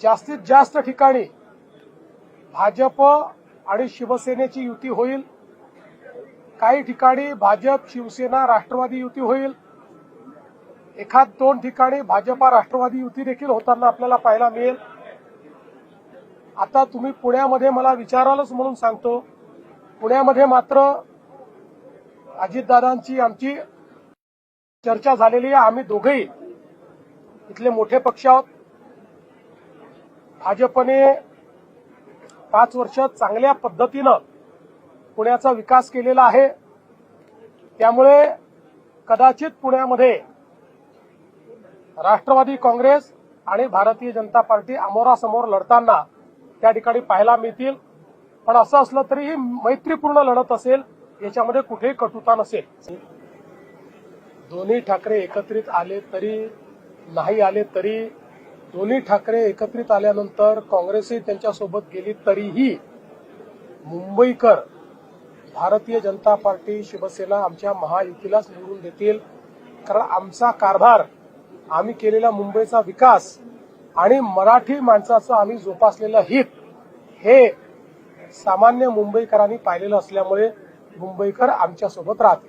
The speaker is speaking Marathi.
जास्तीत जास्त ठिकाणी भाजप आणि शिवसेनेची युती होईल. काही ठिकाणी भाजप शिवसेना राष्ट्रवादी युती होईल. एखाद दोन ठिकाणी भाजपा राष्ट्रवादी युती देखील होताना आपल्याला पाहायला मिळेल. आता तुम्ही पुण्यामध्ये मला विचारालच म्हणून सांगतो. पुण्यामध्ये मात्र अजितदादांची आमची चर्चा झालेली आहे. आम्ही दोघेही इथले मोठे पक्ष आहोत. भाजपने पाच वर्ष चांगल्या पद्धतीनं पुण्याचा विकास केलेला आहे. त्यामुळे कदाचित पुण्यामध्ये राष्ट्रवादी काँग्रेस आणि भारतीय जनता पार्टी अमोरासमोर लढताना त्या ठिकाणी पाहायला मिळतील. पण असं असलं तरीही मैत्रीपूर्ण लढत असेल याच्यामध्ये कुठेही कटुता नसेल. दोन्ही ठाकरे एकत्रित आले तरी नाही आले तरी दोन्ही ठाकरे एकत्रित आल्यानंतर काँग्रेसही त्यांच्यासोबत गेली तरीही मुंबईकर भारतीय जनता पार्टी शिवसेना आमच्या महायुतीलाच निवडून देतील. कारण आमचा कारभार आम्ही केलेला मुंबईचा विकास आणि मराठी माणसाचं आम्ही जोपासलेलं हित हे सामान्य मुंबईकरांनी पाहिलेलं असल्यामुळे मुंबईकर आमच्यासोबत राहतील.